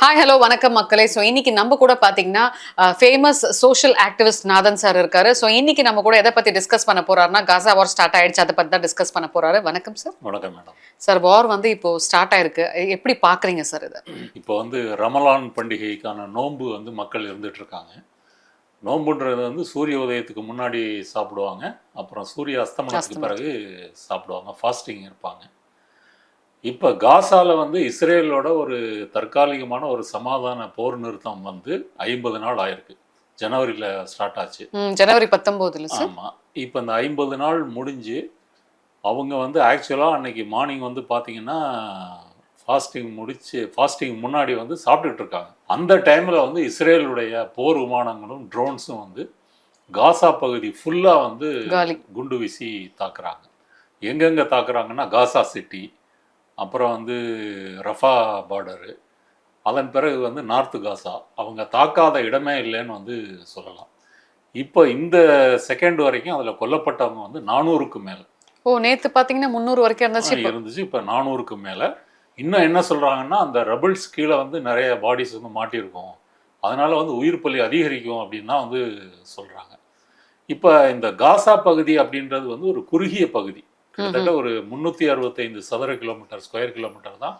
Hi hello வணக்கம் மக்களே. So இன்னைக்கு நம்ம கூட பார்த்தீங்கன்னா famous social activist Nathan sir இருக்காரு. ஸோ இன்னைக்கு நம்ம கூட எதை பத்தி டிஸ்கஸ் பண்ண போறாருன்னா காசா வார் ஸ்டார்ட் ஆயிடுச்சு. அதை பத்தி தான் டிஸ்கஸ் பண்ண போறாரு. வணக்கம் சார் வணக்கம் மேடம் சார் வார் வந்து இப்போ ஸ்டார்ட் ஆயிருக்கு. எப்படி பாக்குறீங்க சார் இதை? இப்போ வந்து ரமலான் பண்டிகைக்கான நோன்பு வந்து மக்கள் இருந்துட்டு இருக்காங்க. நோன்புன்றது வந்து சூரிய உதயத்துக்கு முன்னாடி சாப்பிடுவாங்க. அப்புறம் சூரிய அஸ்தமனத்துக்கு பிறகு சாப்பிடுவாங்க. ஃபாஸ்டிங் இருப்பாங்க. இப்போ காசால வந்து இஸ்ரேலோட ஒரு தற்காலிகமான ஒரு சமாதான போர் நிறுத்தம் வந்து ஐம்பது நாள் ஆயிருக்கு. ஜனவரியில் ஸ்டார்ட் ஆச்சு. ஜனவரி பத்தொன்பதுல சார் ஆமாம் இப்போ இந்த ஐம்பது நாள் முடிஞ்சு அவங்க வந்து ஆக்சுவலாக அன்னைக்கு மார்னிங் வந்து பார்த்தீங்கன்னா ஃபாஸ்டிங் முடிச்சு ஃபாஸ்டிங் முன்னாடி வந்து சாப்பிட்டுட்டு இருக்காங்க. அந்த டைமில் வந்து இஸ்ரேலுடைய போர் விமானங்களும் ட்ரோன்ஸும் வந்து காசா பகுதி ஃபுல்லாக வந்து குண்டு வீசி தாக்குறாங்க. எங்கெங்கே தாக்குறாங்கன்னா காசா சிட்டி அப்புறம் வந்து ரஃபா பார்டரு. அதன் பிறகு வந்து நார்த்து காசா. அவங்க தாக்காத இடமே இல்லைன்னு வந்து சொல்லலாம். இப்போ இந்த செகண்ட் வரைக்கும் அதில் கொல்லப்பட்டவங்க வந்து நானூறுக்கு மேலே. ஓ நேத்து பாத்தீங்கன்னா முந்நூறு வரைக்கும் இருந்துச்சு இருந்துச்சு இப்போ நானூறுக்கு மேலே. இன்னும் என்ன சொல்கிறாங்கன்னா அந்த ரபிள்ஸ் கீழே வந்து நிறைய பாடிஸ் வந்து மாட்டியிருக்கும். அதனால வந்து உயிர் பலி அதிகரிக்கும் அப்படின்னு வந்து சொல்கிறாங்க இப்போ இந்த காசா பகுதி அப்படின்றது வந்து ஒரு குறுகிய பகுதி. கிட்டத்தட்ட ஒரு முந்நூற்றி அறுபத்தைந்து சதுர கிலோமீட்டர் ஸ்கொயர் கிலோமீட்டர் தான்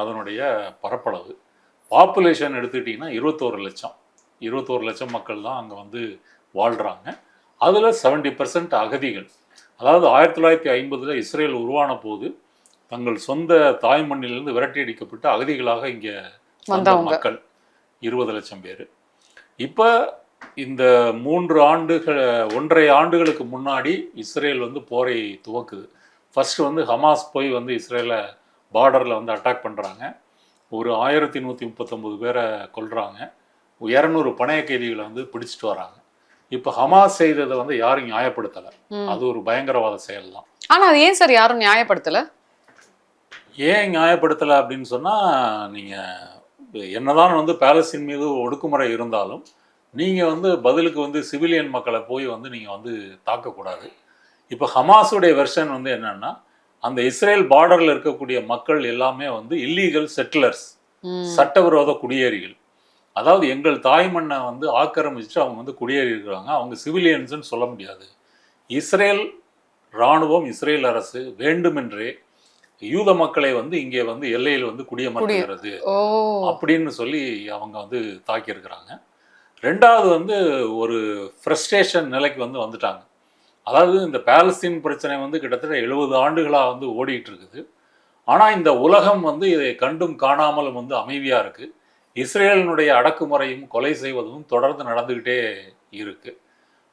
அதனுடைய பரப்பளவு. பாப்புலேஷன் எடுத்துக்கிட்டிங்கன்னா இருபத்தோரு லட்சம். இருபத்தோரு லட்சம் மக்கள் தான் அங்கே வந்து வாழ்கிறாங்க அதில் 70% பர்சன்ட் அகதிகள். அதாவது ஆயிரத்தி தொள்ளாயிரத்தி ஐம்பதில் இஸ்ரேல் உருவான போது தங்கள் சொந்த தாய் மண்ணிலிருந்து விரட்டி அடிக்கப்பட்டு அகதிகளாக இங்கே வந்த. மக்கள். இருபது லட்சம் பேர். இப்போ இந்த மூன்று ஆண்டுகள் ஒன்றரை ஆண்டுகளுக்கு முன்னாடி இஸ்ரேல் வந்து போரை துவக்குது. ஃபர்ஸ்ட் வந்து ஹமாஸ் போய் வந்து இஸ்ரேலை பார்டரில் வந்து அட்டாக் பண்ணுறாங்க ஒரு ஆயிரத்தி நூற்றி முப்பத்தொம்பது பேரை கொல்றாங்க. இரநூறு பணைய கைதிகளை வந்து பிடிச்சிட்டு வராங்க. இப்போ ஹமாஸ் செய்ததை வந்து யாரும் நியாயப்படுத்தலை. அது ஒரு பயங்கரவாத செயல் தான் ஆனா அது ஏன் சார் யாரும் நியாயப்படுத்தல? ஏன் நியாயப்படுத்தலை அப்படின்னு சொன்னால் நீங்கள் என்னதான் வந்து பாலஸ்தீன் மீது ஒடுக்குமுறை இருந்தாலும் நீங்கள் வந்து பதிலுக்கு வந்து சிவிலியன் மக்களை போய் வந்து நீங்கள் வந்து தாக்கக்கூடாது. இப்போ ஹமாஸுடைய வெர்ஷன் வந்து என்னன்னா அந்த இஸ்ரேல் பார்டரில் இருக்கக்கூடிய மக்கள் எல்லாமே வந்து இல்லீகல் செட்டிலர்ஸ். சட்டவிரோத குடியேறிகள். அதாவது எங்கள் தாய் மண்ணை வந்து ஆக்கிரமிச்சுட்டு அவங்க வந்து குடியேறி இருக்கிறாங்க அவங்க சிவிலியன்ஸ்னு சொல்ல முடியாது. இஸ்ரேல் இராணுவம் இஸ்ரேல் அரசு வேண்டுமென்றே யூத மக்களை வந்து இங்கே வந்து எல்லையில் வந்து குடியமர்த்துகிறது அப்படின்னு சொல்லி அவங்க வந்து தாக்கியிருக்கிறாங்க. ரெண்டாவது வந்து ஒரு ஃப்ரஸ்ட்ரேஷன் நிலைக்கு வந்து வந்துட்டாங்க. அதாவது இந்த பேலஸ்தீன் பிரச்சனை வந்து கிட்டத்தட்ட எழுபது ஆண்டுகளாக வந்து ஓடிட்டு இருக்குது ஆனால் இந்த உலகம் வந்து இதை கண்டும் காணாமலும் வந்து அமைதியாக இருக்குது இஸ்ரேலினுடைய அடக்குமுறையும் கொலை செய்வதும் தொடர்ந்து நடந்துக்கிட்டே இருக்குது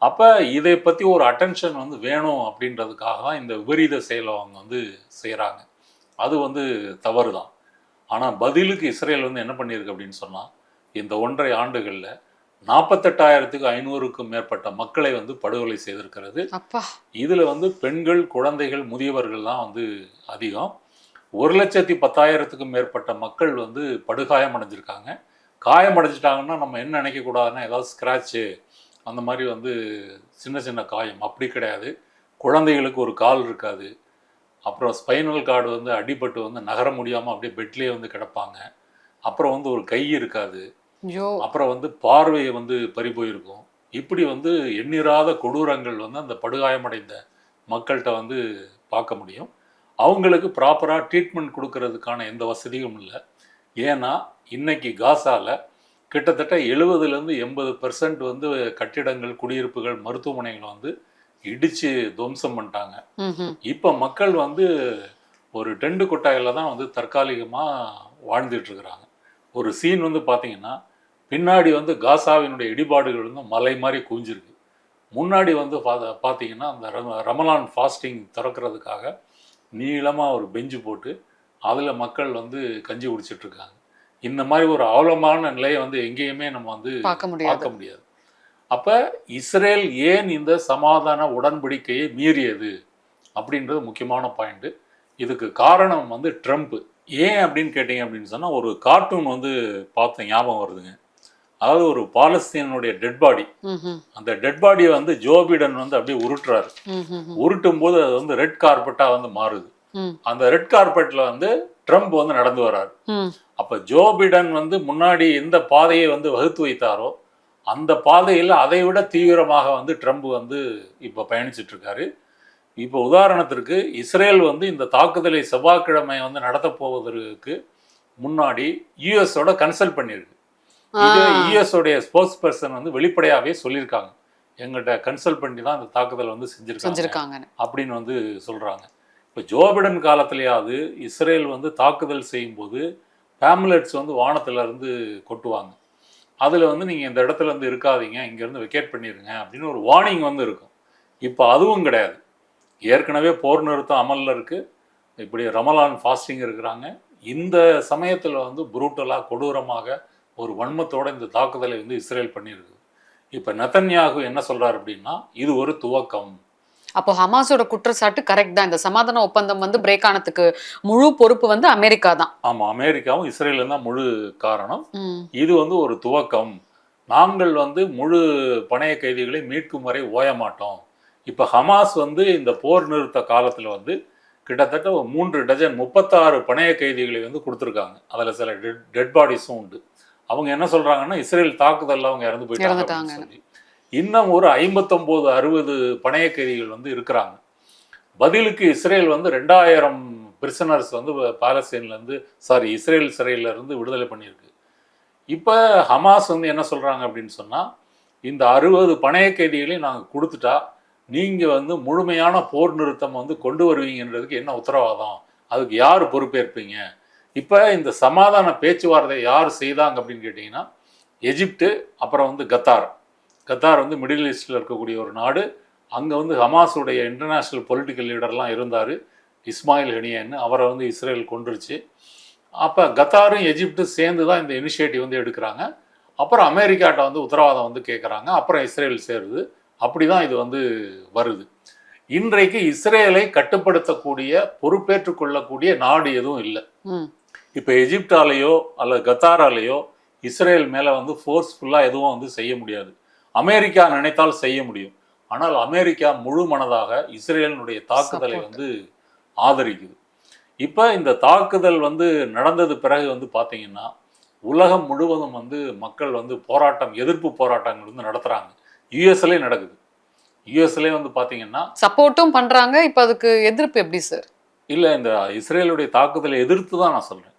அப்போ இதை பற்றி ஒரு அட்டென்ஷன் வந்து வேணும் அப்படின்றதுக்காக தான் இந்த விபரீத செயலை அவங்க வந்து செய்கிறாங்க அது வந்து தவறு தான் ஆனால் பதிலுக்கு இஸ்ரேல் வந்து என்ன பண்ணியிருக்கு அப்படின்னு சொன்னால் இந்த ஒன்றரை ஆண்டுகளில் நாற்பத்தெட்டாயிரத்துக்கு ஐநூறுக்கும் மேற்பட்ட மக்களை வந்து படுகொலை செய்திருக்கிறது. அப்பா. இதில் வந்து பெண்கள் குழந்தைகள் முதியவர்கள் தான் வந்து அதிகம். ஒரு லட்சத்தி பத்தாயிரத்துக்கும் மேற்பட்ட மக்கள் வந்து படுகாயம் அடைஞ்சிருக்காங்க. காயம் அடைஞ்சிட்டாங்கன்னா நம்ம என்ன நினைக்கக்கூடாதுன்னா ஏதாவது ஸ்க்ராட்சு அந்த மாதிரி வந்து சின்ன சின்ன காயம். அப்படி கிடையாது. குழந்தைகளுக்கு ஒரு கால் இருக்காது. அப்புறம் ஸ்பைனல் கார்டு வந்து அடிபட்டு வந்து நகர முடியாமல் அப்படியே பெட்லேயே வந்து கிடப்பாங்க. அப்புறம் வந்து ஒரு கை இருக்காது. அப்புறம் வந்து பார்வையை வந்து பறி போயிருக்கும். இப்படி வந்து எண்ணிராத கொடூரங்கள் வந்து அந்த படுகாயமடைந்த மக்கள்கிட்ட வந்து பார்க்க முடியும். அவங்களுக்கு ப்ராப்பராக ட்ரீட்மெண்ட் கொடுக்கறதுக்கான எந்த வசதியும் இல்லை. ஏன்னா இன்னைக்கு காசால கிட்டத்தட்ட எழுபதுலேருந்து எண்பது பெர்சன்ட் வந்து கட்டிடங்கள் குடியிருப்புகள் மருத்துவமனைகள் வந்து இடித்து துவம்சம் பண்ணிட்டாங்க. இப்போ மக்கள் வந்து ஒரு டெண்டு கொட்டாயில் தான் வந்து தற்காலிகமாக வாழ்ந்துட்டு இருக்கிறாங்க. ஒரு சீன் வந்து பார்த்தீங்கன்னா பின்னாடி வந்து காசாவினுடைய இடிபாடுகள் வந்து மலை மாதிரி குவிஞ்சிருக்கு. முன்னாடி வந்து பா- பார்த்தீங்கன்னா அந்த ரம- ரமலான் ஃபாஸ்டிங் திறக்கிறதுக்காக நீளமாக ஒரு பெஞ்சு போட்டு அதில் மக்கள் வந்து கஞ்சி குடிச்சிட்டு இருக்காங்க இந்த மாதிரி ஒரு அவலமான நிலையை வந்து எங்கேயுமே நம்ம வந்து பார்க்க முடியாது. அப்ப இஸ்ரேல் ஏன் இந்த சமாதான உடன்படிக்கையை மீறியது அப்படின்றது முக்கியமான பாயிண்ட். இதுக்கு காரணம் வந்து ட்ரம்ப். ஏன் அப்படின்னு கேட்டீங்க அப்படின்னு சொன்னா ஒரு கார்ட்டூன் வந்து பார்த்த ஞாபகம் வருதுங்க. அதாவது ஒரு பாலஸ்தீனுடைய டெட் பாடி. அந்த டெட் பாடியை வந்து ஜோ பிடன் வந்து அப்படியே உருட்டுறாரு. உருட்டும் போது அது வந்து ரெட் கார்பெட்டா வந்து மாறுது. அந்த ரெட் கார்பெட்ல வந்து ட்ரம்ப் வந்து நடந்து வர்றாரு அப்ப ஜோ பிடன் வந்து முன்னாடி எந்த பாதையை வந்து வகுத்து வைத்தாரோ அந்த பாதையில் அதை விட தீவிரமாக வந்து ட்ரம்ப் வந்து இப்போ பயணிச்சிட்டு இருக்காரு இப்போ உதாரணத்திற்கு இஸ்ரேல் வந்து இந்த தாக்குதலை செவ்வாய்க்கிழமை வந்து நடத்த போவதற்கு முன்னாடி யூஎஸோட கன்சல்ட் பண்ணியிருக்கு இது. யூஎஸ் உடைய ஸ்போர்ட்ஸ் பர்சன் வந்து வெளிப்படையாவே சொல்லியிருக்காங்க. எங்கள்கிட்ட கன்சல்ட் பண்ணி தான் இந்த தாக்குதல் வந்து செஞ்சிருக்காங்க அப்படின்னு வந்து சொல்றாங்க. இப்போ ஜோ பிடன் காலத்திலேயாவது இஸ்ரேல் வந்து தாக்குதல் செய்யும்போது பேம்லெட்ஸ் வந்து வானத்துல இருந்து கொட்டுவாங்க. அதுல வந்து நீங்க இந்த இடத்துல இருந்து இருக்காதீங்க இங்க இருந்து வெக்கேட் பண்ணிருங்க அப்படின்னு ஒரு வார்னிங் வந்து இருக்கும். இப்போ அதுவும் கிடையாது. ஏற்கனவே போர் நிறுத்தம் அமல்ல இருக்கு. இப்படி ரமலான் ஃபாஸ்டிங் இருக்கிறாங்க. இந்த சமயத்துல வந்து புரூட்டலா கொடூரமாக ஒரு வன்மத்தோட இந்த தாக்குதலை வந்து இஸ்ரேல் பண்ணியிருக்கு. இப்போ நெத்தன்யாகு என்ன சொல்றாரு அப்படின்னா இது ஒரு துவக்கம். அப்போ ஹமாஸோட குற்றச்சாட்டு கரெக்ட் தான். இந்த சமாதான ஒப்பந்தம் வந்து பிரேக் ஆனதுக்கு முழு பொறுப்பு வந்து அமெரிக்கா தான். ஆமா அமெரிக்காவும் இஸ்ரேலும் தான் முழு காரணம். இது வந்து ஒரு துவக்கம். நாங்கள் வந்து முழு பணைய கைதிகளை மீட்கும் வரை ஓய மாட்டோம். இப்போ ஹமாஸ் வந்து இந்த போர் நிறுத்த காலத்தில் வந்து கிட்டத்தட்ட ஒரு மூன்று டஜன் முப்பத்தாறு பணைய கைதிகளை வந்து கொடுத்துருக்காங்க. அதில் சில டெட் டெட் பாடிஸும் உண்டு. அவங்க என்ன சொல்றாங்கன்னா இஸ்ரேல் தாக்குதல்ல அவங்க இறந்து போயிட்டாங்க. சொல்லி. இன்னும் ஒரு ஐம்பத்தொம்போது அறுபது பணைய கைதிகள் வந்து இருக்கிறாங்க. பதிலுக்கு இஸ்ரேல் வந்து ரெண்டாயிரம் பிரிசனர்ஸ் வந்து பாலஸ்தீன்ல இருந்து சாரி இஸ்ரேல் சிறையில இருந்து விடுதலை பண்ணியிருக்கு. இப்போ ஹமாஸ் வந்து என்ன சொல்றாங்க அப்படின்னு சொன்னா இந்த அறுபது பணைய கைதிகளையும் நாங்கள் கொடுத்துட்டா நீங்க வந்து முழுமையான போர் நிறுத்தம் வந்து கொண்டு வருவீங்கன்றதுக்கு என்ன உத்தரவாதம்? அதுக்கு யார் பொறுப்பேற்பீங்க? இப்போ இந்த சமாதான பேச்சுவார்த்தை யார் செய்தாங்க அப்படின்னு கேட்டிங்கன்னா எஜிப்டு அப்புறம் வந்து கத்தார். கத்தார் வந்து மிடில் ஈஸ்டில் இருக்கக்கூடிய ஒரு நாடு. அங்கே வந்து ஹமாஸுடைய இன்டர்நேஷ்னல் பொலிட்டிக்கல் லீடர்லாம் இருந்தார் இஸ்மாயில் ஹெனியன்னு. அவரை வந்து இஸ்ரேல் கொண்டுருச்சு அப்போ கத்தாரும் எஜிப்டும் சேர்ந்து தான் இந்த இனிஷியேட்டிவ் வந்து எடுக்கிறாங்க. அப்புறம் அமெரிக்காட்ட வந்து உத்தரவாதம் வந்து கேட்குறாங்க அப்புறம் இஸ்ரேல் சேருது. அப்படி தான் இது வந்து வருது. இன்றைக்கு இஸ்ரேலை கட்டுப்படுத்தக்கூடிய பொறுப்பேற்றுக் கொள்ளக்கூடிய நாடு எதுவும் இல்லை. இப்போ எஜிப்டாலேயோ அல்லது கத்தாராலேயோ இஸ்ரேல் மேலே வந்து ஃபோர்ஸ்ஃபுல்லாக எதுவும் வந்து செய்ய முடியாது. அமெரிக்கா நினைத்தால் செய்ய முடியும். ஆனால் அமெரிக்கா முழு மனதாக இஸ்ரேலினுடைய தாக்குதலை. வந்து ஆதரிக்குது. இப்போ இந்த தாக்குதல் வந்து நடந்தது பிறகு வந்து பார்த்தீங்கன்னா உலகம் முழுவதும் வந்து மக்கள் வந்து போராட்டம் எதிர்ப்பு போராட்டங்கள் வந்து நடத்துகிறாங்க யூஎஸ்லே நடக்குது. யூஎஸ்லே வந்து பார்த்தீங்கன்னா சப்போர்ட்டும் பண்றாங்க. இப்போ அதுக்கு எதிர்ப்பு எப்படி சார் இல்லை இந்த இஸ்ரேலுடைய தாக்குதலை எதிர்த்து தான் நான் சொல்கிறேன்.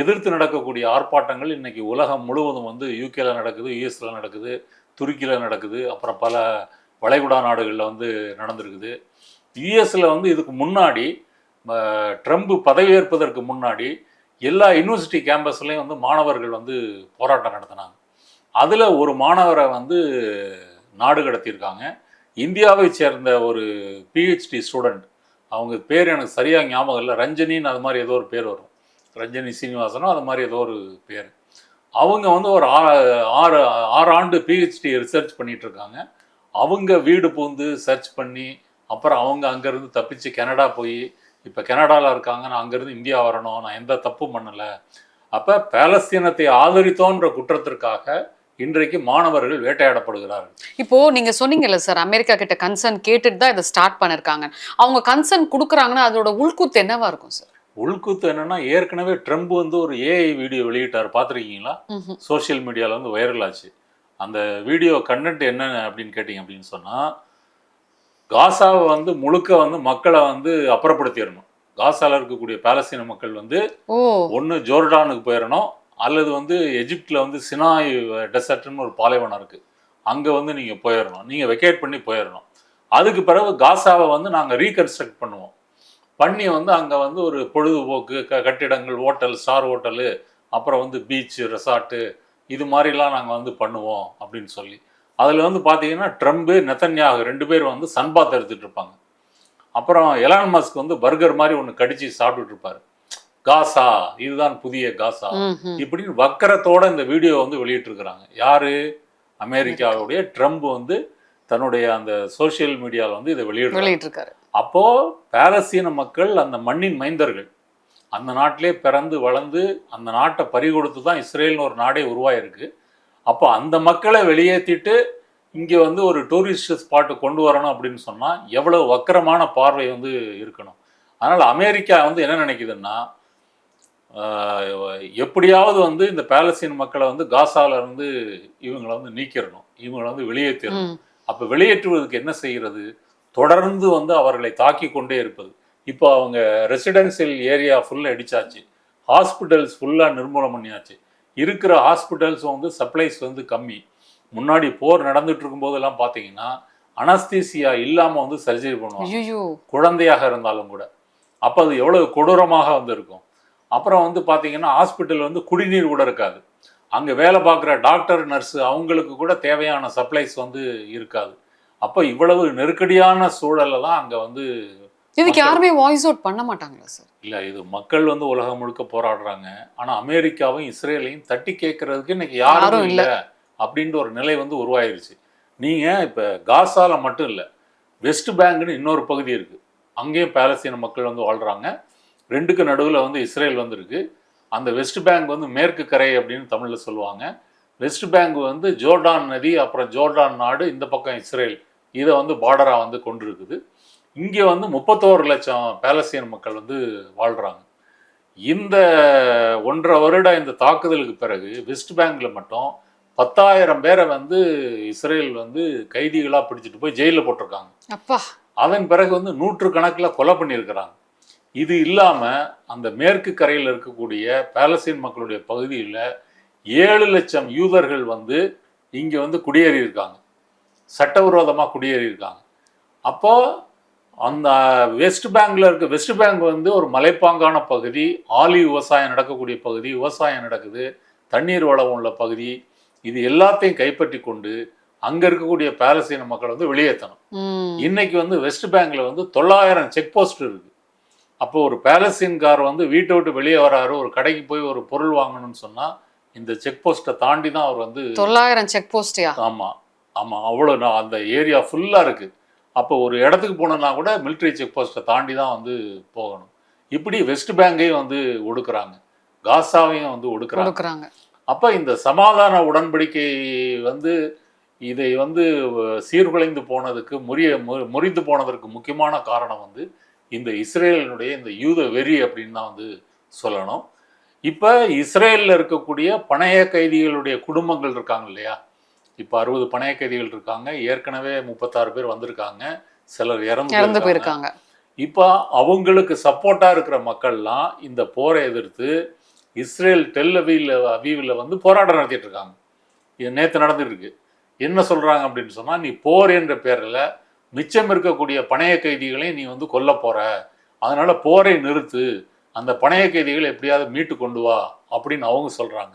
எதிர்த்து நடக்கக்கூடிய ஆர்ப்பாட்டங்கள் இன்னைக்கு உலகம் முழுவதும் வந்து யூகேல நடக்குது யூஎஸ்ல நடக்குது துருக்கியில நடக்குது அப்புறம் பல வளைகுடா நாடுகளில் வந்து நடந்திருக்குது. யூஎஸ்ல வந்து இதுக்கு முன்னாடி ட்ரம்ப் பதவியேற்பதற்கு முன்னாடி எல்லா யூனிவர்சிட்டி கேம்பஸ்லையும் வந்து மாணவர்கள் வந்து போராட்டம் நடத்தினாங்க. அதில் ஒரு மாணவரை வந்து நாடு கடத்தியிருக்காங்க. இந்தியாவை சேர்ந்த ஒரு பிஹெச்டி ஸ்டூடெண்ட் அவங்க பேர் எனக்கு சரியாக ஞாபகம் இல்லை. ரஞ்சனின்னு அது மாதிரி ஏதோ ஒரு பேர் வரும். ரஞ்சனி சீனிவாசனோ அது மாதிரி ஏதோ ஒரு பேர். அவங்க வந்து ஒரு ஆ- ஆறு ஆறு ஆண்டு பிஹெச்டி ரிசர்ச் பண்ணிகிட்டு இருக்காங்க. அவங்க வீடு பூந்து சர்ச் பண்ணி அப்புறம் அவங்க அங்கேருந்து தப்பிச்சு கனடா போய் இப்போ கனடாவில் இருக்காங்க. நான் அங்கேருந்து இந்தியா வரணும். நான் எந்த தப்பும் பண்ணலை. அப்போ பேலஸ்தீனத்தை ஆதரித்தோன்ற குற்றத்திற்காக இன்றைக்கு மாணவர்கள் வேட்டையாடப்படுகிறார்கள். இப்போ நீங்க சொன்னீங்கல்ல சார் அமெரிக்கா கிட்ட கன்சர்ன் கேட்டுட்டு தான் இதை ஸ்டார்ட் பண்ணிருக்காங்க. அவங்க கன்சர்ன் கொடுக்குறாங்கன்னா அதோட உள்குத்து என்னவா இருக்கும் சார்? உள்குத்து என்னன்னா ஏற்கனவே ட்ரம்ப் வந்து ஒரு ஏஐ வீடியோ வெளியிட்டார். பார்த்துருக்கீங்களா. சோஷியல் மீடியாவில் வந்து வைரல் ஆச்சு. அந்த வீடியோ கண்டென்ட் என்ன அப்படின்னு கேட்டிங்க அப்படின்னு சொன்னால் காசாவை வந்து முழுக்க வந்து மக்களை வந்து அப்புறப்படுத்திடணும். காசால இருக்கக்கூடிய பாலஸ்தீன மக்கள் வந்து ஒன்று ஜோர்டானுக்கு போயிடணும். அல்லது வந்து எஜிப்டில் வந்து சினாய் டெசர்ட்னு ஒரு பாலைவனம் இருக்குது அங்கே வந்து நீங்கள் போயிடணும் நீங்கள் வெக்கேட் பண்ணி போயிடணும் அதுக்கு பிறகு காசாவை வந்து நாங்கள் ரீகன்ஸ்ட்ரக்ட் பண்ணுவோம். பண்ணி வந்து அங்கே வந்து ஒரு பொழுதுபோக்கு க கட்டிடங்கள் ஹோட்டல் ஸ்டார் ஹோட்டலு அப்புறம் வந்து பீச்சு ரெசார்ட்டு இது மாதிரிலாம் நாங்கள் வந்து பண்ணுவோம் அப்படின்னு சொல்லி. அதில் வந்து பார்த்தீங்கன்னா ட்ரம்ப்பு நெத்தன்யாகு ரெண்டு பேர் வந்து சன்பாத் எடுத்துகிட்டு இருப்பாங்க. அப்புறம் எலான் மஸ்க் வந்து பர்கர் மாதிரி ஒன்று கடித்து சாப்பிட்டுட்டு இருப்பார். காசா இதுதான் புதிய காசா. இப்படின்னு வக்கரத்தோட இந்த வீடியோ வந்து வெளியிட்டிருக்கிறாங்க. யாரு? அமெரிக்காவுடைய ட்ரம்ப் வந்து தன்னுடைய அந்த சோஷியல் மீடியாவில் வந்து இதை வெளியிடுறாங்க வெளியிட்டு இருக்காரு அப்போ பாலஸ்தீன மக்கள் அந்த மண்ணின் மைந்தர்கள் அந்த நாட்டிலே பிறந்து வளர்ந்து அந்த நாட்டை பறிகொடுத்து தான் இஸ்ரேல்னு ஒரு நாடே உருவாயிருக்கு. அப்போ அந்த மக்களை வெளியேற்றிட்டு இங்கே வந்து ஒரு டூரிஸ்ட் ஸ்பாட்டு கொண்டு வரணும் அப்படின்னு சொன்னால் எவ்வளவு வக்கரமான பார்வை வந்து இருக்கணும். அதனால் அமெரிக்கா வந்து என்ன நினைக்குதுன்னா எப்படியாவது வந்து இந்த பாலஸ்தீன் மக்களை வந்து காசால இருந்து இவங்களை வந்து நீக்கிடணும் இவங்களை வந்து வெளியேற்றிடணும். அப்போ வெளியேற்றுவதற்கு என்ன செய்கிறது தொடர்ந்து வந்து அவர்களை தாக்கி கொண்டே இருப்பது. இப்போ அவங்க ரெசிடென்சியல் ஏரியா ஃபுல்லாக அடிச்சாச்சு ஹாஸ்பிட்டல்ஸ் ஃபுல்லாக நிர்மூலம் பண்ணியாச்சு. இருக்கிற ஹாஸ்பிட்டல்ஸ் வந்து சப்ளைஸ் வந்து கம்மி. முன்னாடி போர் நடந்துட்டு இருக்கும்போதெல்லாம் பார்த்தீங்கன்னா அனஸ்தீசியா இல்லாமல் வந்து சர்ஜரி பண்ணுவாங்க. குழந்தையாக இருந்தாலும் கூட. அப்போ அது எவ்வளவு கொடூரமாக வந்து இருக்கும் அப்புறம் வந்து பார்த்தீங்கன்னா ஹாஸ்பிட்டல் வந்து குடிநீர் கூட இருக்காது. அங்கே வேலை பார்க்குற டாக்டர் நர்ஸு அவங்களுக்கு கூட தேவையான சப்ளைஸ் வந்து இருக்காது. அப்போ இவ்வளவு நெருக்கடியான சூழலெல்லாம் அங்கே வந்து இதுக்கு யாருமே வாய்ஸ் அவுட் பண்ண மாட்டாங்களா சார் இல்லை இது மக்கள் வந்து உலகம் முழுக்க போராடுறாங்க. ஆனால் அமெரிக்காவும் இஸ்ரேலையும் தட்டி கேட்கறதுக்கு இன்னைக்கு யாரும் இல்ல. அப்படின்ற ஒரு நிலை வந்து உருவாயிருச்சு. நீங்கள் இப்போ காசால மட்டும் இல்லை வெஸ்ட் பேங்க்னு இன்னொரு பகுதி இருக்கு. அங்கேயும் பாலஸ்தீன மக்கள் வந்து வாழ்றாங்க. ரெண்டுக்கு நடுவில் வந்து இஸ்ரேல் வந்திருக்கு. அந்த வெஸ்ட் பேங்க் வந்து மேற்கு கரை அப்படின்னு தமிழில் சொல்லுவாங்க. வெஸ்ட் பேங்க் வந்து ஜோர்டான் நதி அப்புறம் ஜோர்டான் நாடு இந்த பக்கம் இஸ்ரேல். இதை வந்து பார்டராக வந்து கொண்டிருக்குது. இங்கே வந்து முப்பத்தோரு லட்சம் பாலஸ்தீன மக்கள் வந்து வாழ்கிறாங்க இந்த ஒன்றரை வருட இந்த தாக்குதலுக்கு பிறகு வெஸ்ட் பேங்க்ல மட்டும் பத்தாயிரம் பேரை வந்து இஸ்ரேல் வந்து கைதிகளாக பிடிச்சிட்டு போய் ஜெயிலில் போட்டிருக்காங்க. அப்பா. அதன் பிறகு வந்து நூற்று கணக்கில் கொலை பண்ணியிருக்கிறாங்க. இது இல்லாமல் அந்த மேற்கு கரையில் இருக்கக்கூடிய பாலஸ்தீன் மக்களுடைய பகுதியில் ஏழு லட்சம் யூதர்கள் வந்து இங்கே வந்து குடியேறி இருக்காங்க. சட்டவிரோதமாக குடியேறி இருக்காங்க. அப்போ அந்த வெஸ்ட் பேங்க்ல இருக்க வெஸ்ட் பேங்க் வந்து ஒரு மலைப்பாங்கான பகுதி ஆலி விவசாயம் நடக்கக்கூடிய பகுதி விவசாயம் நடக்குது தண்ணீர் வளம் உள்ள பகுதி இது எல்லாத்தையும் கைப்பற்றி கொண்டு அங்க இருக்கக்கூடிய பாலஸ்தீன மக்கள் வந்து வெளியேற்றணும். இன்னைக்கு வந்து வெஸ்ட் பேங்க்ல வந்து தொள்ளாயிரம் செக் போஸ்ட் இருக்கு. அப்போ ஒரு பாலஸ்தீன்கார் வந்து வீட்டை விட்டு வெளியே வராரு ஒரு கடைக்கு போய் ஒரு பொருள் வாங்கணும்னு சொன்னா இந்த செக் போஸ்ட்டை தாண்டி தான் அவர் வந்து தொள்ளாயிரம் செக் போஸ்டியா ஆமா ஆமா அவ்வளோ நான் அந்த ஏரியா ஃபுல்லா இருக்கு. அப்போ ஒரு இடத்துக்கு போகணுன்னா கூட military செக் போஸ்ட்டை தாண்டி தான் வந்து போகணும். இப்படி வெஸ்ட் பேங்கையும் வந்து ஒடுக்குறாங்க. காசாவையும் வந்து ஒடுக்குறாங்க. அப்போ இந்த சமாதான உடன்படிக்கை வந்து இதை வந்து சீர்குலைந்து போனதுக்கு முறிய மு- முறிந்து போனதற்கு முக்கியமான காரணம் வந்து இந்த இஸ்ரேலினுடைய இந்த யூத வெறி அப்படின்னு தான் வந்து சொல்லணும். இப்போ இஸ்ரேலில் இருக்கக்கூடிய பணைய கைதிகளுடைய குடும்பங்கள் இருக்காங்க இல்லையா? இப்போ அறுபது பணைய கைதிகள் இருக்காங்க. ஏற்கனவே முப்பத்தாறு பேர் வந்திருக்காங்க. சிலர் இறந்து போயிருக்காங்க. இப்போ அவங்களுக்கு சப்போர்ட்டாக இருக்கிற மக்கள்லாம் இந்த போரை எதிர்த்து இஸ்ரேல் டெல் அவியில் அவிவில் வந்து போராட்டம் நடத்திட்டு இருக்காங்க. இது நேற்று நடந்துட்டு இருக்கு. என்ன சொல்கிறாங்க அப்படின்னு சொன்னால் நீ போர் என்ற பேரில் மிச்சம் இருக்கக்கூடிய பணைய கைதிகளையும் நீ வந்து கொல்ல போற. அதனால போரை நிறுத்து அந்த பணைய கைதிகளை எப்படியாவது மீட்டு கொண்டு வா அப்படின்னு அவங்க சொல்கிறாங்க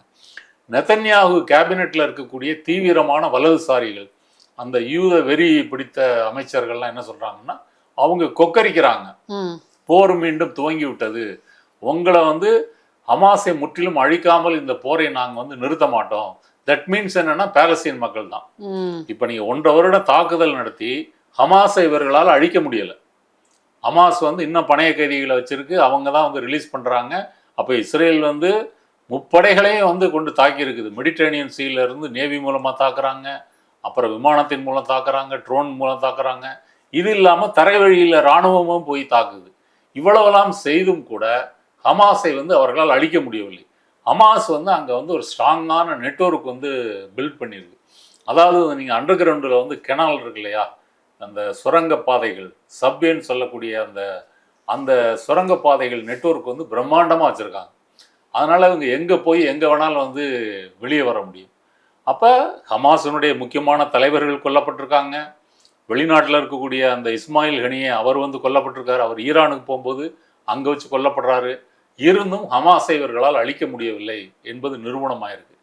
நெதன்யாகு கேபினெட்டில் இருக்கக்கூடிய தீவிரமான வலதுசாரிகள் அந்த யூத வெறி பிடித்த அமைச்சர்கள்லாம் என்ன சொல்கிறாங்கன்னா அவங்க கொக்கரிக்கிறாங்க. போர் மீண்டும் துவங்கி விட்டது உங்களை வந்து ஹமாஸை முற்றிலும் அழிக்காமல் இந்த போரை நாங்கள் வந்து நிறுத்த மாட்டோம். தட் மீன்ஸ் என்னன்னா பாலஸ்தீன் மக்கள் தான். இப்போ நீங்கள் ஒன்றரை வருடம் தாக்குதல் நடத்தி ஹமாஸை இவர்களால் அழிக்க முடியலை. ஹமாஸ் வந்து இன்னும் பணைய கைதிகளை வச்சிருக்கு. அவங்க தான் வந்து ரிலீஸ் பண்ணுறாங்க அப்போ இஸ்ரேல் வந்து முப்படைகளையும் வந்து கொண்டு தாக்கியிருக்குது. மெடிட்டரேனியன் சீலேருந்து நேவி மூலமாக தாக்குறாங்க. அப்புறம் விமானத்தின் மூலம் தாக்குறாங்க. ட்ரோன் மூலம் தாக்குறாங்க. இது இல்லாமல் தரைவழியில் இராணுவமும் போய் தாக்குது. இவ்வளவெல்லாம் செய்தும் கூட ஹமாஸை வந்து அவர்களால் அழிக்க முடியவில்லை. ஹமாஸ் வந்து அங்கே வந்து ஒரு ஸ்ட்ராங்கான நெட்வொர்க் வந்து பில்ட் பண்ணியிருக்கு அதாவது நீங்கள் அண்டர் கிரவுண்டில் வந்து கெனால் இருக்கு இல்லையா? அந்த சுரங்க பாதைகள் சப்வேன்னு சொல்லக்கூடிய அந்த அந்த சுரங்க பாதைகள் நெட்வொர்க் வந்து பிரம்மாண்டமாக வச்சுருக்காங்க. அதனால் இவங்க எங்கே போய் எங்கே வேணாலும் வந்து வெளியே வர முடியும். அப்போ ஹமாஸினுடைய முக்கியமான தலைவர்கள் கொல்லப்பட்டிருக்காங்க. வெளிநாட்டில் இருக்கக்கூடிய அந்த இஸ்மாயில் ஹனியை அவர் வந்து கொல்லப்பட்டிருக்காரு. அவர் ஈரானுக்கு போகும்போது அங்கே வச்சு கொல்லப்படுறாரு. இருந்தும் ஹமாஸை இவர்களால் அழிக்க முடியவில்லை என்பது நிரூபணமாயிருக்கு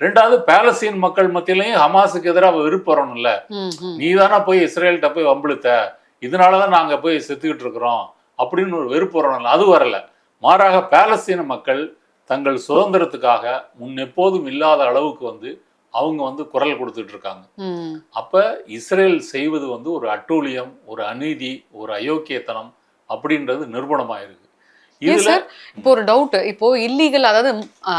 ரெண்டாவது பாலஸ்தீன் மக்கள் மத்தியிலையும் ஹமாஸுக்கு எதிராக வெறுப்பு வரணும்ல. ம். நீ தானே போய் இஸ்ரேல்கிட்ட போய் வம்பிழுத்த இதனால தான் நாங்கள் போய் செத்துக்கிட்டு இருக்கிறோம் அப்படின்னு ஒரு வெறுப்பு வரணும்ல அது வரல மாறாக பாலஸ்தீன மக்கள் தங்கள் சுதந்திரத்துக்காக முன் எப்போதும் இல்லாத அளவுக்கு வந்து அவங்க வந்து குரல் கொடுத்துட்டு இருக்காங்க. அப்ப இஸ்ரேல் செய்வது வந்து ஒரு அட்டூழியம் ஒரு அநீதி ஒரு அயோக்கியத்தனம் அப்படின்றது நிரூபணமாயிருக்கு சார்? இப்போ ஒரு டவுட் இப்போ இல்லீகல் அதாவது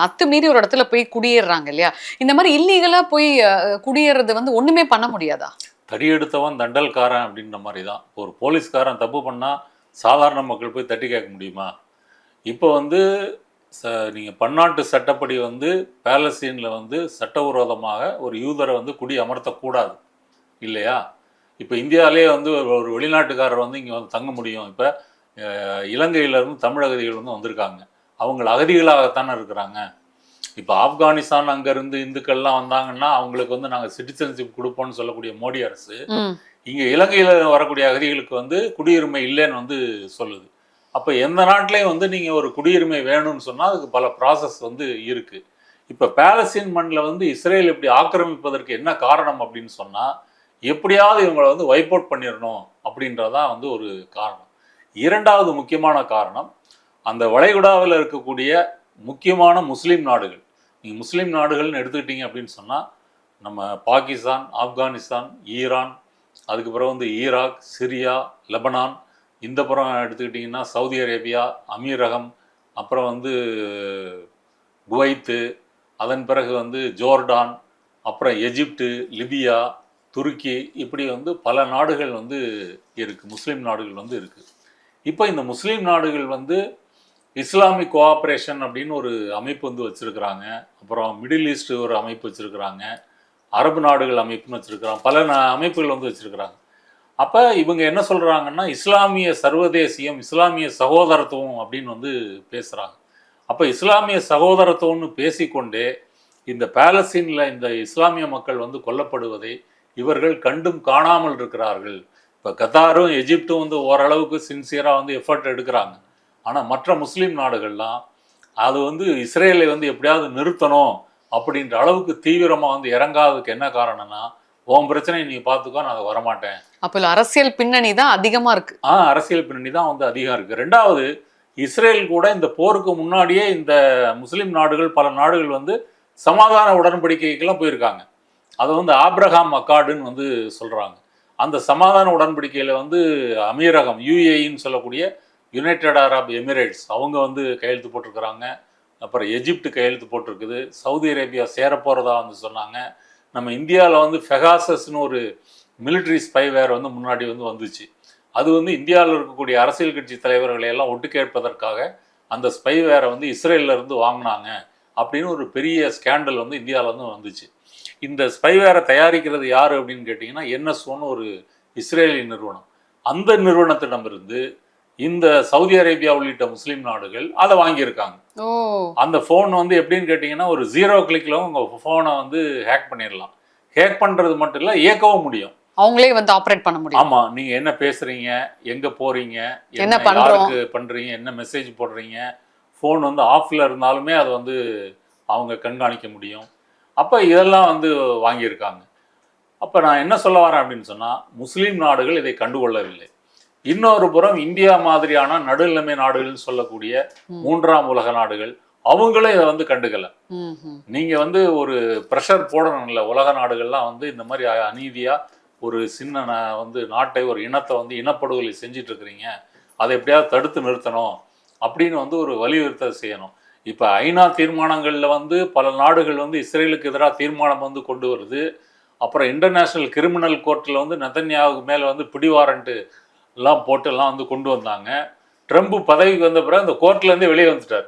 அத்துமீறி ஒரு இடத்துல போய் குடியேறாங்க இல்லையா? இந்த மாதிரி இல்லீகலா போய் குடியேறது வந்து ஒண்ணுமே பண்ண முடியாதா? தடியெடுத்தவன் தண்டல்காரன் அப்படின்ற மாதிரி தான். ஒரு போலீஸ்காரன் தப்பு பண்ணா சாதாரண மக்கள் போய் தட்டி கேட்க முடியுமா? இப்போ வந்து ச நீங்கள் பன்னாட்டு சட்டப்படி வந்து பேலஸ்தீனில் வந்து சட்டவிரோதமாக ஒரு யூதரை வந்து குடி அமர்த்தக்கூடாது இல்லையா? இப்போ இந்தியாவிலே வந்து ஒரு வெளிநாட்டுக்காரர் வந்து இங்கே வந்து தங்க முடியும். இப்போ இலங்கையிலேருந்து தமிழ் அகதிகள் வந்து வந்திருக்காங்க. அவங்க அகதிகளாகத்தானே இருக்கிறாங்க. இப்போ ஆப்கானிஸ்தான் அங்கேருந்து இந்துக்கள்லாம் வந்தாங்கன்னா அவங்களுக்கு வந்து நாங்கள் சிட்டிசன்ஷிப் கொடுப்போம்னு சொல்லக்கூடிய மோடி அரசு. இங்கே இலங்கையில் வரக்கூடிய அகதிகளுக்கு வந்து குடியுரிமை இல்லைன்னு வந்து சொல்லுது. அப்போ எந்த நாட்டிலையும் வந்து நீங்கள் ஒரு குடியுரிமை வேணும்னு சொன்னால் அதுக்கு பல ப்ராசஸ் வந்து இருக்குது இப்போ பேலஸ்தீன் மண்ணில் வந்து இஸ்ரேல் இப்படி ஆக்கிரமிப்பதற்கு என்ன காரணம் அப்படின்னு சொன்னால் எப்படியாவது இவங்களை வந்து வைப் அவுட் பண்ணிடணும் அப்படின்றதான் வந்து ஒரு காரணம். இரண்டாவது முக்கியமான காரணம் அந்த வளைகுடாவில் இருக்கக்கூடிய முக்கியமான முஸ்லீம் நாடுகள். நீங்கள் முஸ்லீம் நாடுகள்னு எடுத்துக்கிட்டீங்க அப்படின்னு சொன்னால் நம்ம பாகிஸ்தான் ஆப்கானிஸ்தான் ஈரான் அதுக்கு பிறகு வந்து ஈராக் சிரியா லெபனான் இந்த புறம் எடுத்துக்கிட்டிங்கன்னா சவுதி அரேபியா அமீரகம் அப்புறம் வந்து குவைத்து அதன் பிறகு வந்து ஜோர்டான் அப்புறம் எஜிப்டு லிபியா துருக்கி இப்படி வந்து பல நாடுகள் வந்து இருக்குது முஸ்லீம் நாடுகள் வந்து இருக்குது இப்போ இந்த முஸ்லீம் நாடுகள் வந்து இஸ்லாமிக் கோஆப்ரேஷன் அப்படின்னு ஒரு அமைப்பு வந்து வச்சுருக்கிறாங்க. அப்புறம் மிடில் ஈஸ்ட் ஒரு அமைப்பு வச்சுருக்கிறாங்க. அரபு நாடுகள் அமைப்புன்னு வச்சுருக்கிறாங்க. பல ந- அமைப்புகள் வந்து வச்சுருக்கிறாங்க. அப்போ இவங்க என்ன சொல்கிறாங்கன்னா இஸ்லாமிய சர்வதேசியம் இஸ்லாமிய சகோதரத்துவம் அப்படின்னு வந்து பேசுகிறாங்க அப்போ இஸ்லாமிய சகோதரத்துவம்னு பேசிக்கொண்டே இந்த பாலஸ்தீனில் இந்த இஸ்லாமிய மக்கள் வந்து கொல்லப்படுவதை இவர்கள் கண்டும் காணாமல் இருக்கிறார்கள். இப்போ கத்தாரும் எஜிப்டும் வந்து ஓரளவுக்கு சின்சியராக வந்து எஃபர்ட் எடுக்கிறாங்க. ஆனால் மற்ற முஸ்லீம் நாடுகள்லாம் அது வந்து இஸ்ரேலை வந்து எப்படியாவது நிறுத்தணும் அப்படின்ற அளவுக்கு தீவிரமாக வந்து இறங்காததுக்கு என்ன காரணம்னா உன் பிரச்சனையை நீ பார்த்துக்கோ நான் அதை வரமாட்டேன். அப்போ அரசியல் பின்னணி தான் அதிகமா இருக்கு. ஆ அரசியல் பின்னணி தான் வந்து அதிகம் இருக்கு. ரெண்டாவது இஸ்ரேல் கூட இந்த போருக்கு முன்னாடியே இந்த முஸ்லீம் நாடுகள் பல நாடுகள் வந்து சமாதான உடன்படிக்கைக்கெல்லாம் போயிருக்காங்க. அதை வந்து ஆப்ரஹாம் அக்காடுன்னு வந்து சொல்றாங்க. அந்த சமாதான உடன்படிக்கையில் வந்து அமீரகம் யுஏஇன்னு சொல்லக்கூடிய யுனைடெட் அரப் எமிரேட்ஸ் அவங்க வந்து கையெழுத்து போட்டிருக்கிறாங்க. அப்புறம் எஜிப்ட் கையெழுத்து போட்டிருக்குது. சவுதி அரேபியா சேரப்போகிறதா வந்து சொன்னாங்க. நம்ம இந்தியாவில் வந்து ஃபெகாசஸ்னு ஒரு மிலிட்ரி ஸ்பைவேர் வந்து முன்னாடி வந்து வந்துச்சு. அது வந்து இந்தியாவில் இருக்கக்கூடிய அரசியல் கட்சி தலைவர்களை எல்லாம் ஒட்டு கேட்பதற்காக அந்த ஸ்பைவேரை வந்து இஸ்ரேல்ல இருந்து வாங்கினாங்க. அப்படின்னு ஒரு பெரிய ஸ்கேண்டல் வந்து இந்தியாவில் வந்து வந்துச்சு. இந்த ஸ்பைவேரை தயாரிக்கிறது யார் அப்படின்னு கேட்டிங்கன்னா என்எஸ்ஓன்னு ஒரு இஸ்ரேலி நிறுவனம். அந்த நிறுவனத்திடமிருந்து இந்த சவுதி அரேபியா உள்ளிட்ட முஸ்லீம் நாடுகள் அதை வாங்கியிருக்காங்க. அந்த ஃபோன் வந்து எப்படின்னு கேட்டிங்கன்னா ஒரு ஜீரோ கிளிக்கில் உங்கள் ஃபோனை வந்து ஹேக் பண்ணிடலாம். ஹேக் பண்ணுறது மட்டும் இல்லை இயக்கவும் முடியும். அவங்களே வந்து ஆப்ரேட் பண்ண முடியும். ஆமா நீங்க என்ன பேசுறீங்க எங்க போறீங்க என்ன? யாருக்கு பண்றீங்க என்ன மெசேஜ் போடுறீங்க ஃபோன் வந்து ஆஃப்ல இருந்தாலுமே அது வந்து அவங்க கண்காணிக்க முடியும். அப்ப இதெல்லாம் வந்து வாங்கியிருக்காங்க. அப்ப நான் என்ன சொல்ல வரேன் அப்படின்னு சொன்னா முஸ்லீம் நாடுகள் இதை கண்டுகொள்ளவில்லை. இன்னொரு புறம் இந்தியா மாதிரியான நடுநிலைமை நாடுகள்னு சொல்லக்கூடிய. மூன்றாம் உலக நாடுகள் அவங்களும் இதை வந்து கண்டுக்கல. நீங்க வந்து ஒரு ப்ரெஷர் போடணும்ல உலக நாடுகள்லாம் வந்து இந்த மாதிரி அநீதியா ஒரு சின்ன வந்து நாட்டை ஒரு இனத்தை வந்து இனப்படுகொலை செஞ்சுட்டு இருக்கிறீங்க. அதை எப்படியாவது தடுத்து நிறுத்தணும் அப்படின்னு வந்து ஒரு வலியுறுத்த செய்யணும். இப்போ ஐநா தீர்மானங்களில் வந்து பல நாடுகள் வந்து இஸ்ரேலுக்கு எதிராக தீர்மானம் வந்து கொண்டு வருது. அப்புறம் இன்டர்நேஷ்னல் கிரிமினல் கோர்ட்டில் வந்து நெதன்யாவுக்கு மேலே வந்து பிடிவாரண்ட்டு எல்லாம் போட்டு எல்லாம் வந்து கொண்டு வந்தாங்க. ட்ரம்ப் பதவிக்கு வந்த பிறகு அந்த கோர்ட்லேருந்தே வெளியே வந்துட்டார்.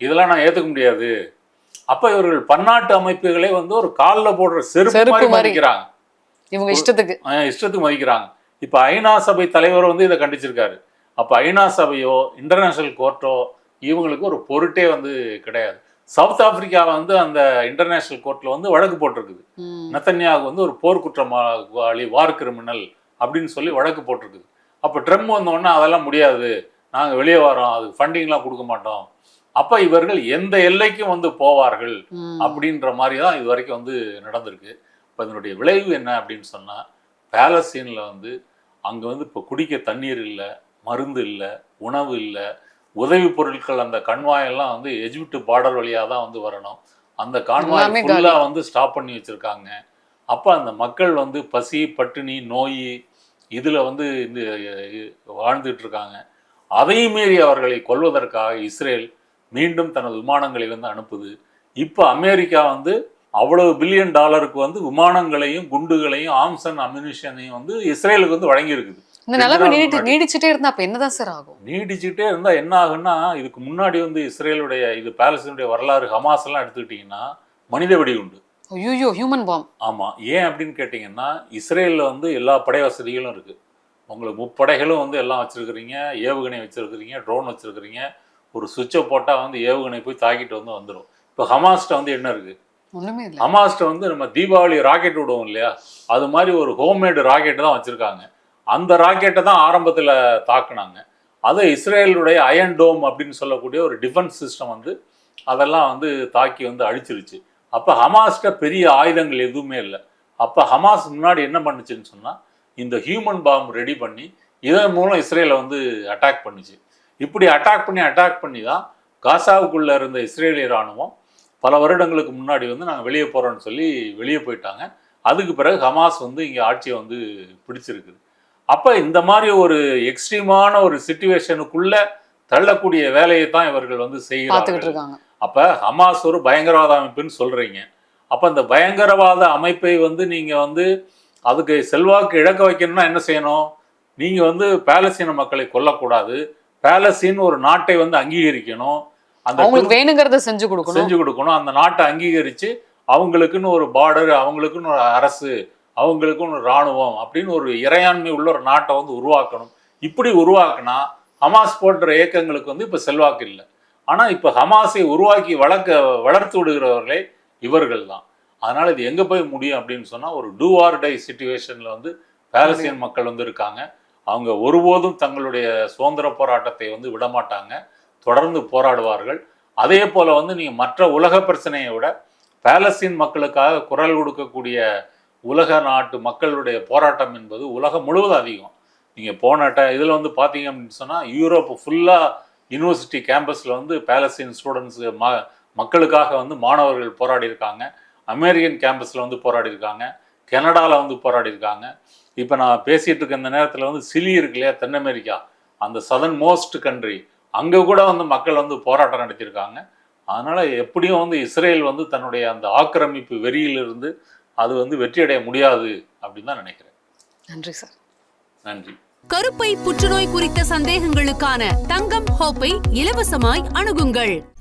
இதெல்லாம் நான் ஏற்றுக்க முடியாது. அப்போ இவர்கள் பன்னாட்டு அமைப்புகளே வந்து ஒரு காலில் போடுற செருப்பு. மதிக்கிறாங்க. இவங்க இஷ்டத்துக்கு. இஷ்டத்துக்கு மதிக்கிறாங்க. இப்போ ஐநா சபை தலைவர் வந்து இதை கண்டிச்சிருக்காரு. அப்போ ஐநா சபையோ இன்டர்நேஷனல் கோர்ட்டோ இவங்களுக்கு ஒரு பொருட்டே வந்து கிடையாது. சவுத் ஆப்பிரிக்கா வந்து அந்த இன்டர்நேஷனல் கோர்ட்டில் வந்து வழக்கு போட்டிருக்குது. நத்தன்யாவுக்கு வந்து ஒரு போர்க்குற்றவாளி வார் கிரிமினல் அப்படின்னு சொல்லி வழக்கு போட்டிருக்குது. அப்போ ட்ரம்ப் வந்தோடனே அதெல்லாம் முடியாது. நாங்கள் வெளியே வரோம். அதுக்கு ஃபண்டிங்லாம் கொடுக்க மாட்டோம். அப்போ இவர்கள் எந்த எல்லைக்கும் வந்து போவார்கள். அப்படின்ற மாதிரி தான் இது வரைக்கும் வந்து நடந்திருக்கு. இப்போ இதனுடைய விளைவு என்ன அப்படின்னு சொன்னால் பேலஸ்தீனில் வந்து அங்கே வந்து இப்போ குடிக்க தண்ணீர் இல்லை மருந்து இல்லை உணவு இல்லை உதவி பொருட்கள் அந்த கண்வாயெல்லாம் வந்து எஜிப்ட் பார்டர் வழியாக தான் வந்து வரணும். அந்த கான்வாய். ஃபுல்லாக வந்து ஸ்டாப் பண்ணி வச்சுருக்காங்க. அப்போ அந்த மக்கள் வந்து பசி பட்டினி நோய் இதில் வந்து இந்த வாழ்ந்துட்டு இருக்காங்க. அதையும் மீறி அவர்களை கொல்வதற்காக இஸ்ரேல் மீண்டும் தனது விமானங்களை வந்து அனுப்புது. இப்போ அமெரிக்கா வந்து அவ்வளவு பில்லியன் டாலருக்கு வந்து விமானங்களையும் குண்டுகளையும் அண்ட் அம்யூனிஷனையும் வந்து இஸ்ரேலுக்கு வந்து வழங்கி இருக்குது இந்த நிலைமை நீடி. நீடிச்சுட்டே இருந்தா அப்ப என்னதான் சார் ஆகும்? நீடிச்சுட்டே இருந்தா என்ன ஆகுன்னா இதுக்கு முன்னாடி வந்து இஸ்ரேலுடைய இது பாலஸ்தீனுடைய வரலாறு ஹமாஸ் எல்லாம் எடுத்துக்கிட்டீங்கன்னா மனித வெடிகுண்டு ஐயோ ஹியூமன் பாம் ஆமா. ஏன் அப்படின்னு கேட்டிங்கன்னா இஸ்ரேல்ல வந்து எல்லா படை வசதிகளும் இருக்கு. உங்களுக்கு முப்படைகளும் வந்து எல்லாம் வச்சிருக்கிறீங்க ஏவுகணை வச்சிருக்கிறீங்க ட்ரோன் வச்சிருக்கிறீங்க. ஒரு சுவிட்சை போட்டால் வந்து ஏவுகணை போய் தாக்கிட்டு வந்து வந்துடும் இப்போ ஹமாஸ்ட்ட வந்து என்ன இருக்கு? ஹமாஸ்ட்ட வந்து நம்ம தீபாவளி ராக்கெட் விடுவோம் இல்லையா? அது மாதிரி ஒரு ஹோம்மேடு ராக்கெட் தான் வச்சிருக்காங்க. அந்த ராக்கெட்டை தான் ஆரம்பத்தில் தாக்குனாங்க. அது இஸ்ரேலுடைய அயன் டோம் அப்படின்னு சொல்லக்கூடிய ஒரு டிஃபென்ஸ் சிஸ்டம் வந்து அதெல்லாம் வந்து தாக்கி வந்து அழிச்சிருச்சு. அப்போ ஹமாஸ்கிட்ட பெரிய ஆயுதங்கள் எதுவுமே இல்லை. அப்போ ஹமாஸ் முன்னாடி என்ன பண்ணுச்சுன்னு சொன்னால் இந்த ஹியூமன் பாம்பு ரெடி பண்ணி இதன் மூலம் இஸ்ரேலை வந்து அட்டாக் பண்ணுச்சு. இப்படி அட்டாக் பண்ணி அட்டாக் பண்ணி தான் காசாவுக்குள்ளே இருந்த இஸ்ரேலிய இராணுவம் பல வருடங்களுக்கு முன்னாடி வந்து நாங்கள் வெளியே போகிறோன்னு சொல்லி வெளியே போயிட்டாங்க. அதுக்கு பிறகு ஹமாஸ் வந்து இங்கே ஆட்சியை வந்து பிடிச்சிருக்குது. அப்போ இந்த மாதிரி ஒரு எக்ஸ்ட்ரீமான ஒரு சுச்சுவேஷனுக்குள்ள தள்ளக்கூடிய வேலையை தான் இவர்கள் வந்து இருக்காங்க. அப்ப ஹமாஸ் ஒரு பயங்கரவாத அமைப்புன்னு சொல்றீங்க. அப்ப இந்த பயங்கரவாத அமைப்பை வந்து நீங்க வந்து அதுக்கு செல்வாக்கு இழக்க வைக்கணும்னா என்ன செய்யணும்? நீங்க வந்து பாலஸ்தீன மக்களை கொல்லக்கூடாது. பாலஸ்தீன் ஒரு நாட்டை வந்து அங்கீகரிக்கணும். அந்த வேணுங்கிறத செஞ்சு கொடுக்கணும். செஞ்சு கொடுக்கணும். அந்த நாட்டை அங்கீகரிச்சு அவங்களுக்குன்னு ஒரு பார்டர் அவங்களுக்குன்னு ஒரு அரசு அவங்களுக்கும் ஒரு இராணுவம் அப்படின்னு ஒரு இறையாண்மை உள்ள ஒரு நாட்டை வந்து உருவாக்கணும். இப்படி உருவாக்குனா ஹமாஸ் போன்ற இயக்கங்களுக்கு வந்து இப்போ செல்வாக்கு இல்லை. ஆனால் இப்போ ஹமாஸை உருவாக்கி வளர்க்க வளர்த்து விடுகிறவர்களே இவர்கள் தான் அதனால் இது எங்கே போய் முடியும் அப்படின்னு சொன்னால் ஒரு டூ ஆர் டை சுச்சுவேஷனில் வந்து பாலஸ்தீன் மக்கள் வந்து இருக்காங்க. அவங்க ஒருபோதும் தங்களுடைய சுதந்திர போராட்டத்தை வந்து விடமாட்டாங்க. தொடர்ந்து போராடுவார்கள். அதே போல் வந்து நீங்கள் மற்ற உலக பிரச்சனையை விட பாலஸ்தீன் மக்களுக்காக குரல் கொடுக்கக்கூடிய உலக நாட்டு மக்களுடைய போராட்டம் என்பது உலகம் முழுவதும் அதிகம். நீங்கள் போன ட இதில் வந்து பார்த்தீங்க அப்படின்னு சொன்னால் யூரோப் ஃபுல்லாக யூனிவர்சிட்டி கேம்பஸில் வந்து பாலஸ்தீன் ஸ்டூடெண்ட்ஸு ம மக்களுக்காக வந்து மாணவர்கள் போராடி இருக்காங்க அமெரிக்கன் கேம்பஸில் வந்து போராடி இருக்காங்க கனடாவில் வந்து போராடி இருக்காங்க இப்போ நான் பேசிகிட்டு இருக்க இந்த நேரத்தில் வந்து சிலி இருக்கு இல்லையா தென் அமெரிக்கா. அந்த சதன் மோஸ்ட் கண்ட்ரி அங்கே கூட வந்து மக்கள் வந்து போராட்டம் நடத்தியிருக்காங்க. அதனால் எப்படியும் வந்து இஸ்ரேல் வந்து தன்னுடைய அந்த ஆக்கிரமிப்பு வெறியிலிருந்து அது வந்து வெற்றியடைய முடியாது அப்படின்னு தான் நினைக்கிறேன். நன்றி சார். நன்றி. கருப்பை புற்றுநோய் குறித்த சந்தேகங்களுக்கான தங்கம் ஹோப்பை இலவசமாய் அணுகுங்கள்.